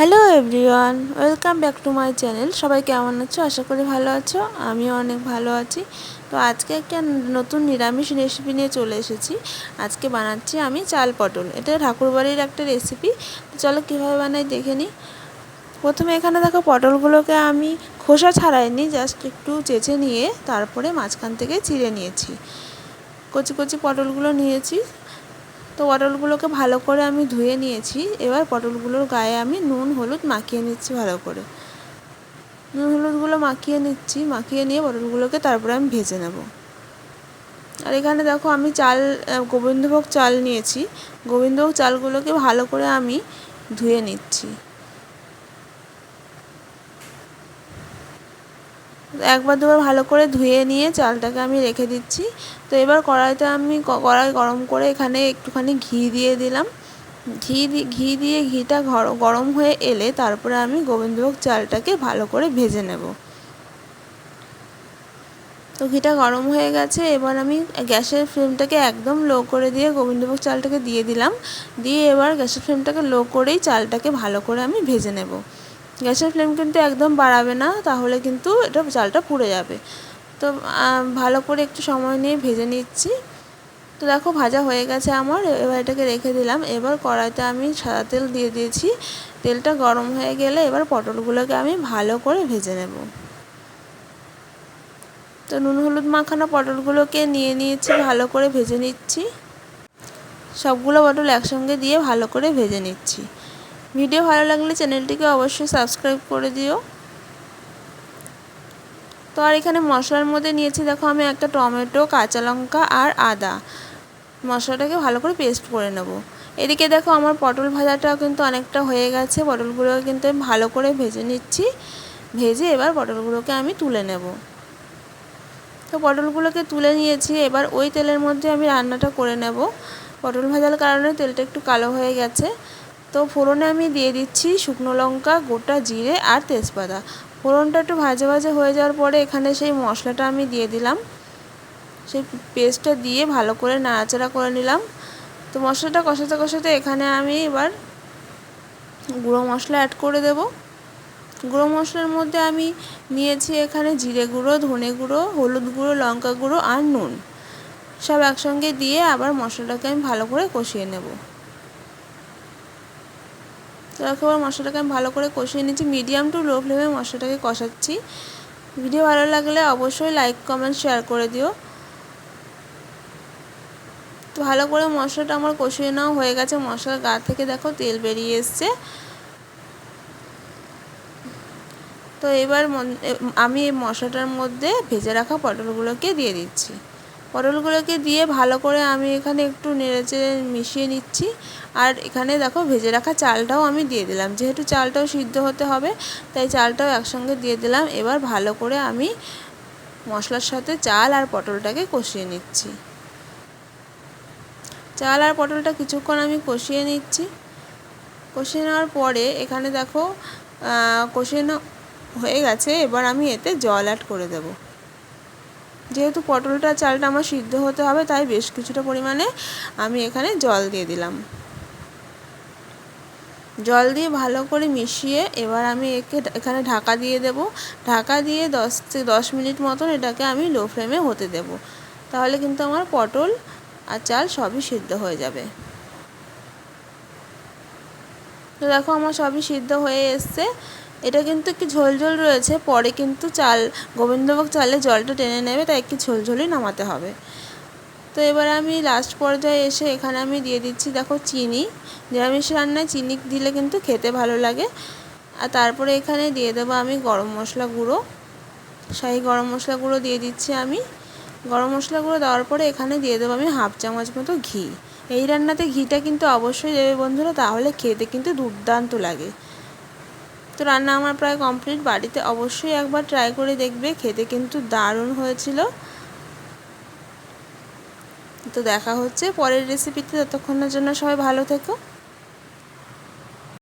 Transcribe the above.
Hello everyone welcome back to my channel সবাই কেমন আছো? আশা করি ভালো আছো। আমিও অনেক ভালো আছি। তো আজকে একটা নতুন নিরামিষ রেসিপি নিয়ে চলে এসেছি। আজকে বানাচ্ছি আমি চাল পটল। এটা ঠাকুরবাড়ির একটা রেসিপি তো চলো কীভাবে বানাই দেখে নিই প্রথমে এখানে দেখো পটলগুলোকে আমি খোসা ছাড়াইনি জাস্ট একটু চেঁচে নিয়ে তারপরে মাঝখান থেকে চিড়ে নিয়েছি। কচি কচি পটলগুলো নিয়েছি। তো পটলগুলোকে ভালো করে আমি ধুয়ে নিয়েছি। এবার পটলগুলোর গায়ে আমি নুন, হলুদ মাখিয়ে নিচ্ছি ভালো করে। নুন, হলুদগুলো মাখিয়ে নিচ্ছি, মাখিয়ে নিয়ে পটলগুলোকে তারপরে আমি ভেজে নেব। আর এখানে দেখো আমি চাল গোবিন্দভোগ চাল নিয়েছি। গোবিন্দভোগ চালগুলোকে ভালো করে আমি ধুয়ে নিচ্ছি। একবার দুবার ভালো করে ধুয়ে নিয়ে চালটাকে আমি রেখে দিচ্ছি। তো এবার কড়াইতে আমি কড়াই গরম করে এখানে একটুখানি ঘি দিয়ে দিলাম। ঘি ঘি দিয়ে ঘিটা গরম হয়ে এলে তারপরে আমি গোবিন্দভোগ চালটাকে ভালো করে ভেজে নেব। তো ঘিটা গরম হয়ে গেছে, এবার আমি গ্যাসের ফ্লেমটাকে একদম লো করে দিয়ে গোবিন্দভোগ চালটাকে দিয়ে দিলাম। দিয়ে এবার গ্যাসের ফ্লেমটাকে লো করেই চালটাকে ভালো করে আমি ভেজে নেব। গ্যাসের ফ্লেম কিন্তু একদম বাড়াবে না, তাহলে কিন্তু এটা চালটা পুড়ে যাবে। তো ভালো করে একটু সময় নিয়ে ভেজে নিচ্ছি। তো দেখো ভাজা হয়ে গেছে আমার, এবার এটাকে রেখে দিলাম। এবার কড়াইতে আমি সাদা তেল দিয়ে দিয়েছি। তেলটা গরম হয়ে গেলে এবার পটলগুলোকে আমি ভালো করে ভেজে নেব। তো নুন হলুদ মাখানো পটলগুলোকে নিয়ে নিয়েছি, ভালো করে ভেজে নিচ্ছি। সবগুলো পটল একসঙ্গে দিয়ে ভালো করে ভেজে নিচ্ছি। ভিডিও ভালো লাগলে চ্যানেলটিকে অবশ্যই সাবস্ক্রাইব করে দিও। তো আর এখানে মশলার মধ্যে নিয়েছি, দেখো আমি একটা টমেটো, কাঁচা লঙ্কা আর আদা। মশলাটাকে ভালো করে পেস্ট করে নেব। এদিকে দেখো আমার পটল ভাজাটাও কিন্তু অনেকটা হয়ে গেছে পটলগুলো কিন্তু আমি ভালো করে ভেজে নিচ্ছি। ভেজে এবার পটলগুলোকে আমি তুলে নেব। তো পটলগুলোকে তুলে নিয়েছি, এবার ওই তেলের মধ্যে আমি রান্নাটা করে নেব। পটল ভাজার কারণে তেলটা একটু কালো হয়ে গেছে। তো ফোড়নে আমি দিয়ে দিচ্ছি শুকনো লঙ্কা, গোটা জিরে আর তেজপাতা। ফোড়নটা একটু ভাজে ভাজে হয়ে যাওয়ার পরে এখানে সেই মশলাটা আমি দিয়ে দিলাম। সেই পেস্টটা দিয়ে ভালো করে নাড়াচাড়া করে নিলাম। তো মশলাটা কষাতে কষাতে এখানে আমি এবার গুঁড়ো মশলা অ্যাড করে দেব। গুঁড়ো মশলার মধ্যে আমি নিয়েছি এখানে জিরে গুঁড়ো, ধনে গুঁড়ো, হলুদ গুঁড়ো, লঙ্কা গুঁড়ো আর নুন। সব একসঙ্গে দিয়ে আবার মশলাটাকে আমি ভালো করে কষিয়ে নেব। তো একেবারে মশলাটাকে আমি ভালো করে কষিয়ে নিচ্ছি মিডিয়াম টু লো ফ্লেমে মশলাটাকে কষাচ্ছি। ভিডিও ভালো লাগলে অবশ্যই লাইক কমেন্ট শেয়ার করে দিও। তো ভালো করে মশলাটা আমার কষিয়ে নেওয়া হয়ে গেছে। মশলার গা থেকে দেখো তেল বেরিয়ে এসছে। তো এবার আমি এই মশলাটার মধ্যে ভেজে রাখা পটলগুলোকে দিয়ে দিচ্ছি। পটলগুলোকে দিয়ে ভালো করে আমি এখানে একটু নেড়েচেড়ে মিশিয়ে নিচ্ছি। আর এখানে দেখো ভেজে রাখা চালটাও আমি দিয়ে দিলাম। যেহেতু চালটাও সিদ্ধ হতে হবে, তাই চালটাও একসঙ্গে দিয়ে দিলাম। এবার ভালো করে আমি মশলার সাথে চাল আর পটলটাকে কষিয়ে নিচ্ছি। চাল আর পটলটা কিছুক্ষণ আমি কষিয়ে নিচ্ছি। কষিয়ে নেওয়ার পরে এখানে দেখো কষিয়ে হয়ে গেছে। এবার আমি এতে জল অ্যাড করে দেবো। যেহেতু পটলটা চালটা আমার সিদ্ধ হতে হবে, তাই বেশ কিছুটা পরিমাণে আমি এখানে জল দিয়ে দিলাম। জল দিয়ে ভালো করে মিশিয়ে এবার আমি একে এখানে ঢাকা দিয়ে দেব। ঢাকা দিয়ে দশ থেকে দশ মিনিট মতন এটাকে আমি লো ফ্লেমে হতে দেব। তাহলে কিন্তু আমার পটল আর চাল সবই সিদ্ধ হয়ে যাবে। তো দেখো আমার সবই সিদ্ধ হয়ে এসছে। এটা কিন্তু একটু ঝোল ঝোল রয়েছে, পরে কিন্তু চাল, গোবিন্দভোগ চালে জলটা টেনে নেবে, তাই একটু ঝোল ঝোলই নামাতে হবে। তো এবার আমি লাস্ট পর্যায়ে এসে এখানে আমি দিয়ে দিচ্ছি, দেখো চিনি, নিরামিষ রান্নায় চিনি দিলে কিন্তু খেতে ভালো লাগে। আর তারপরে এখানে দিয়ে দেবো আমি গরম মশলা গুঁড়ো। শাহি গরম মশলা গুঁড়ো দিয়ে দিচ্ছি আমি। গরম মশলা গুঁড়ো দেওয়ার পরে এখানে দিয়ে দেবো আমি হাফ চামচ মতো ঘি। এই রান্নাতে ঘিটা কিন্তু অবশ্যই দেবে বন্ধুরা, তাহলে খেতে কিন্তু দুর্দান্ত লাগে। তো রান্না আমার প্রায় কমপ্লিট। বাড়িতে অবশ্যই একবার ট্রাই করে দেখবে। খেতে কিন্তু দারুণ হয়েছিল। তো দেখা হচ্ছে। পরের রেসিপিতে ততক্ষণের জন্য সবাই ভালো থেকো।